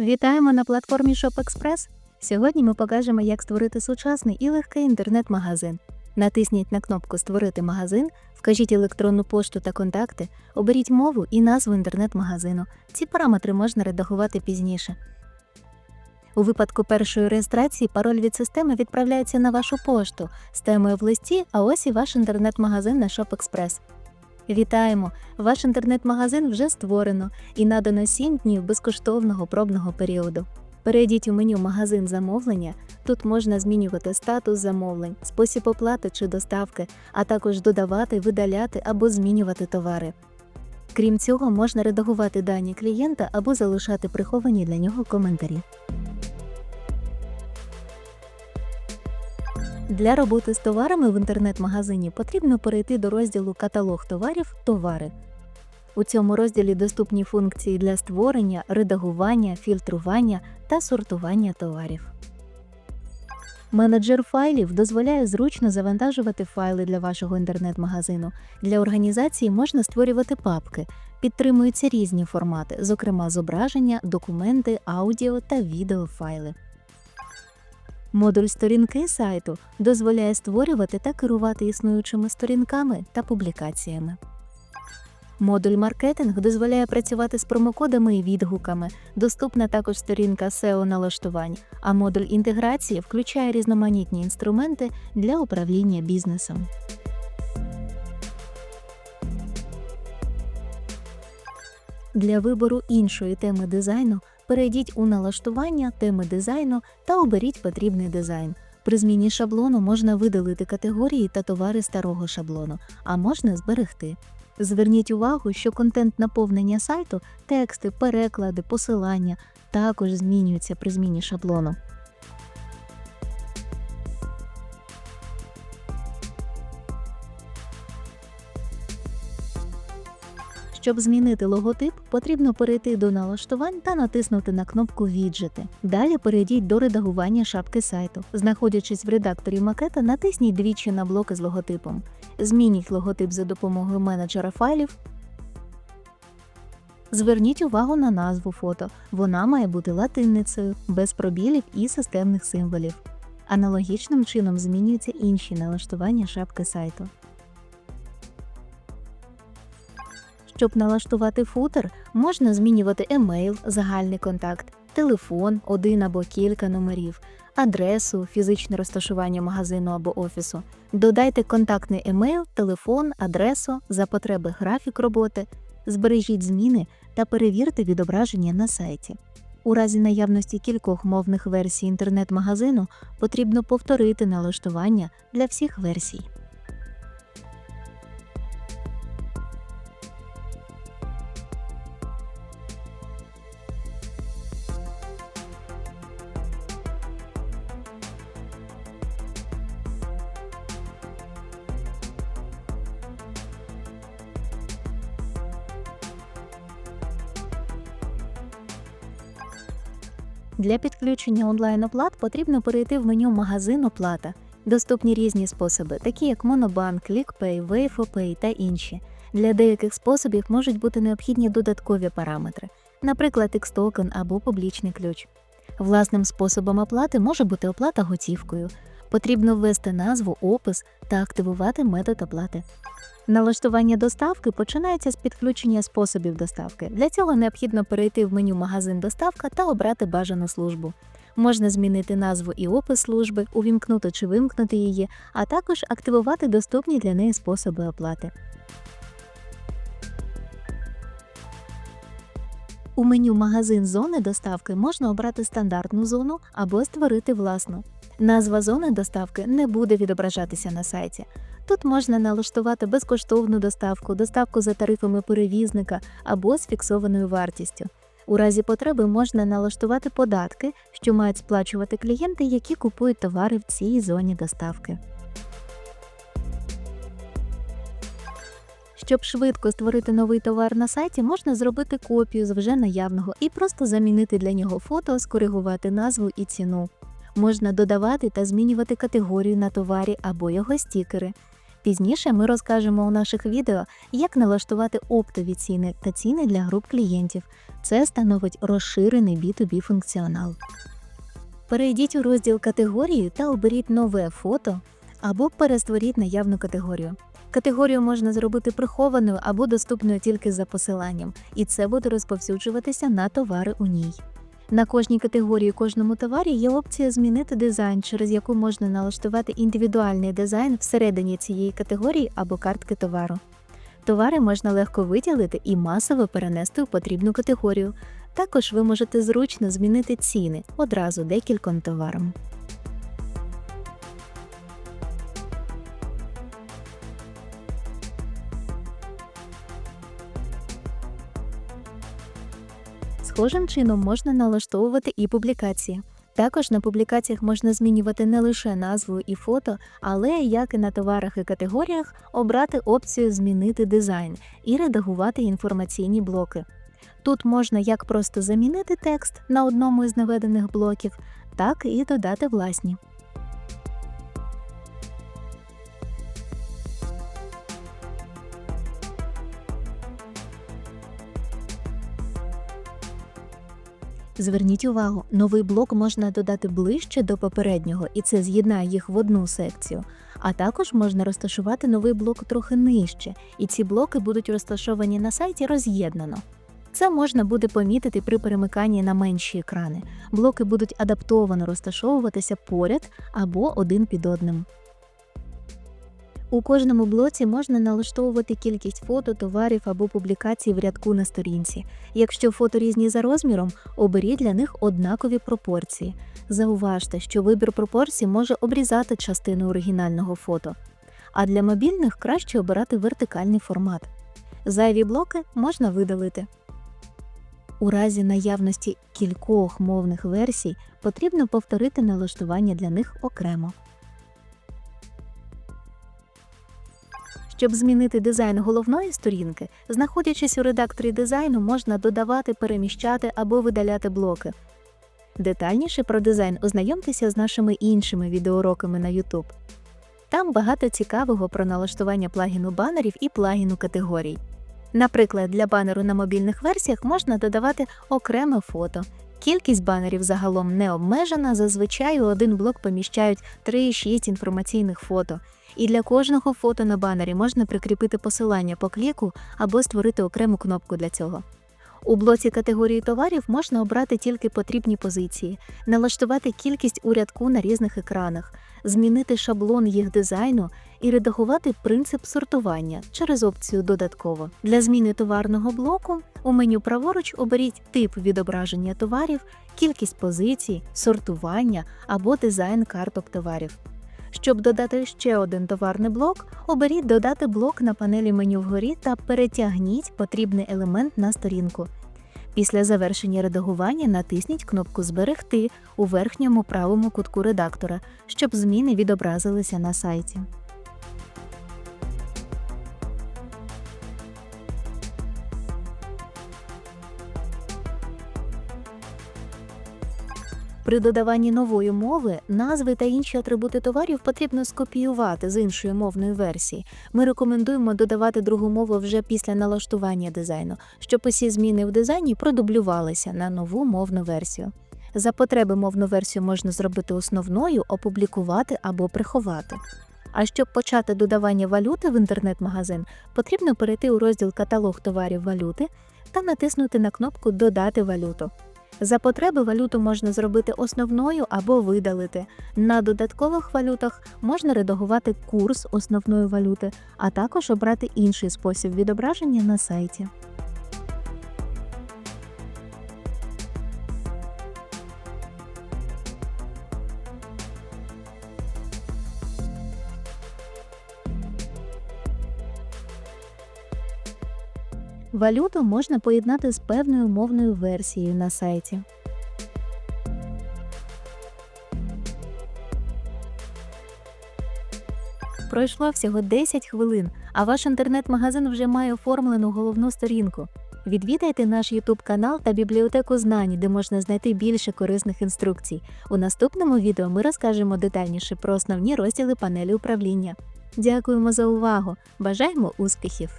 Вітаємо на платформі ShopExpress. Сьогодні ми покажемо, як створити сучасний і легкий інтернет-магазин. Натисніть на кнопку Створити магазин, вкажіть електронну пошту та контакти, оберіть мову і назву інтернет-магазину. Ці параметри можна редагувати пізніше. У випадку першої реєстрації пароль від системи відправляється на вашу пошту з темою в листі, а ось і ваш інтернет-магазин на ShopExpress. Вітаємо! Ваш інтернет-магазин вже створено і надано 7 днів безкоштовного пробного періоду. Перейдіть у меню Магазин замовлення. Тут можна змінювати статус замовлень, спосіб оплати чи доставки, а також додавати, видаляти або змінювати товари. Крім цього, можна редагувати дані клієнта або залишати приховані для нього коментарі. Для роботи з товарами в інтернет-магазині потрібно перейти до розділу Каталог товарів Товари. У цьому розділі доступні функції для створення, редагування, фільтрування та сортування товарів. Менеджер файлів дозволяє зручно завантажувати файли для вашого інтернет-магазину. Для організації можна створювати папки. Підтримуються різні формати, зокрема зображення, документи, аудіо та відеофайли. Модуль сторінки сайту дозволяє створювати та керувати існуючими сторінками та публікаціями. Модуль маркетинг дозволяє працювати з промокодами і відгуками. Доступна також сторінка SEO налаштувань, а модуль інтеграції включає різноманітні інструменти для управління бізнесом. Для вибору іншої теми дизайну перейдіть у налаштування теми дизайну та оберіть потрібний дизайн. При зміні шаблону можна видалити категорії та товари старого шаблону, а можна зберегти. Зверніть увагу, що контент наповнення сайту, тексти, переклади, посилання також змінюються при зміні шаблону. Щоб змінити логотип, потрібно перейти до налаштувань та натиснути на кнопку Віджити. Далі перейдіть до редагування шапки сайту. Знаходячись в редакторі макета, натисніть двічі на блоки з логотипом. Змініть логотип за допомогою менеджера файлів. Зверніть увагу на назву фото. Вона має бути латинницею, без пробілів і системних символів. Аналогічним чином змінюються інші налаштування шапки сайту. Щоб налаштувати футер, можна змінювати емейл, загальний контакт, телефон, один або кілька номерів, адресу, фізичне розташування магазину або офісу. Додайте контактний емейл, телефон, адресу, за потреби графік роботи, збережіть зміни та перевірте відображення на сайті. У разі наявності кількох мовних версій інтернет-магазину потрібно повторити налаштування для всіх версій. Для підключення онлайн-оплат потрібно перейти в меню Магазин оплата. Доступні різні способи, такі як Monobank, ClickPay, WaveOpay та інші. Для деяких способів можуть бути необхідні додаткові параметри, наприклад, X-токен або публічний ключ. Власним способом оплати може бути оплата готівкою. Потрібно ввести назву, опис та активувати метод оплати. Налаштування доставки починається з підключення способів доставки. Для цього необхідно перейти в меню Магазин доставка та обрати бажану службу. Можна змінити назву і опис служби, увімкнути чи вимкнути її, а також активувати доступні для неї способи оплати. У меню Магазин зони доставки можна обрати стандартну зону або створити власну. Назва зони доставки не буде відображатися на сайті. Тут можна налаштувати безкоштовну доставку, доставку за тарифами перевізника або з фіксованою вартістю. У разі потреби можна налаштувати податки, що мають сплачувати клієнти, які купують товари в цій зоні доставки. Щоб швидко створити новий товар на сайті, можна зробити копію з вже наявного і просто замінити для нього фото, скоригувати назву і ціну. Можна додавати та змінювати категорію на товарі або його стікери. Пізніше ми розкажемо у наших відео, як налаштувати оптові ціни та ціни для груп клієнтів. Це становить розширений B2B функціонал. Перейдіть у розділ категорії та оберіть нове фото або перестворіть наявну категорію. Категорію можна зробити прихованою або доступною тільки за посиланням, і це буде розповсюджуватися на товари у ній. На кожній категорії кожному товарі є опція змінити дизайн, через яку можна налаштувати індивідуальний дизайн всередині цієї категорії або картки товару. Товари можна легко виділити і масово перенести у потрібну категорію. Також ви можете зручно змінити ціни одразу декільком товарам. Схожим чином можна налаштовувати і публікації. Також на публікаціях можна змінювати не лише назву і фото, але як і на товарах і категоріях, обрати опцію Змінити дизайн і редагувати інформаційні блоки. Тут можна як просто замінити текст на одному із наведених блоків, так і додати власні. Зверніть увагу, новий блок можна додати ближче до попереднього, і це з'єднає їх в одну секцію. А також можна розташувати новий блок трохи нижче, і ці блоки будуть розташовані на сайті роз'єднано. Це можна буде помітити при перемиканні на менші екрани. Блоки будуть адаптовано розташовуватися поряд або один під одним. У кожному блоці можна налаштовувати кількість фото, товарів або публікацій в рядку на сторінці. Якщо фото різні за розміром, оберіть для них однакові пропорції. Зауважте, що вибір пропорцій може обрізати частину оригінального фото. А для мобільних краще обирати вертикальний формат. Зайві блоки можна видалити. У разі наявності кількох мовних версій потрібно повторити налаштування для них окремо. Щоб змінити дизайн головної сторінки, знаходячись у редакторі дизайну, можна додавати, переміщати або видаляти блоки. Детальніше про дизайн ознайомтеся з нашими іншими відеоуроками на YouTube. Там багато цікавого про налаштування плагіну банерів і плагіну категорій. Наприклад, для банеру на мобільних версіях можна додавати окреме фото. Кількість банерів загалом не обмежена, зазвичай у один блок поміщають 3-6 інформаційних фото. І для кожного фото на банері можна прикріпити посилання по кліку або створити окрему кнопку для цього. У блоці категорії товарів можна обрати тільки потрібні позиції, налаштувати кількість у рядку на різних екранах, змінити шаблон їх дизайну і редагувати принцип сортування через опцію Додатково. Для зміни товарного блоку у меню праворуч оберіть тип відображення товарів, кількість позицій, сортування або дизайн карток товарів. Щоб додати ще один товарний блок, оберіть Додати блок на панелі меню вгорі та перетягніть потрібний елемент на сторінку. Після завершення редагування натисніть кнопку Зберегти у верхньому правому кутку редактора, щоб зміни відобразилися на сайті. При додаванні нової мови назви та інші атрибути товарів потрібно скопіювати з іншої мовної версії. Ми рекомендуємо додавати другу мову вже після налаштування дизайну, щоб усі зміни в дизайні продублювалися на нову мовну версію. За потреби мовну версію можна зробити основною, опублікувати або приховати. А щоб почати додавання валюти в інтернет-магазин, потрібно перейти у розділ Каталог товарів валюти та натиснути на кнопку Додати валюту. За потреби валюту можна зробити основною або видалити. На додаткових валютах можна редагувати курс основної валюти, а також обрати інший спосіб відображення на сайті. Валюту можна поєднати з певною мовною версією на сайті. Пройшло всього 10 хвилин, а ваш інтернет-магазин вже має оформлену головну сторінку. Відвідайте наш YouTube канал та бібліотеку знань, де можна знайти більше корисних інструкцій. У наступному відео ми розкажемо детальніше про основні розділи панелі управління. Дякуємо за увагу! Бажаємо успіхів!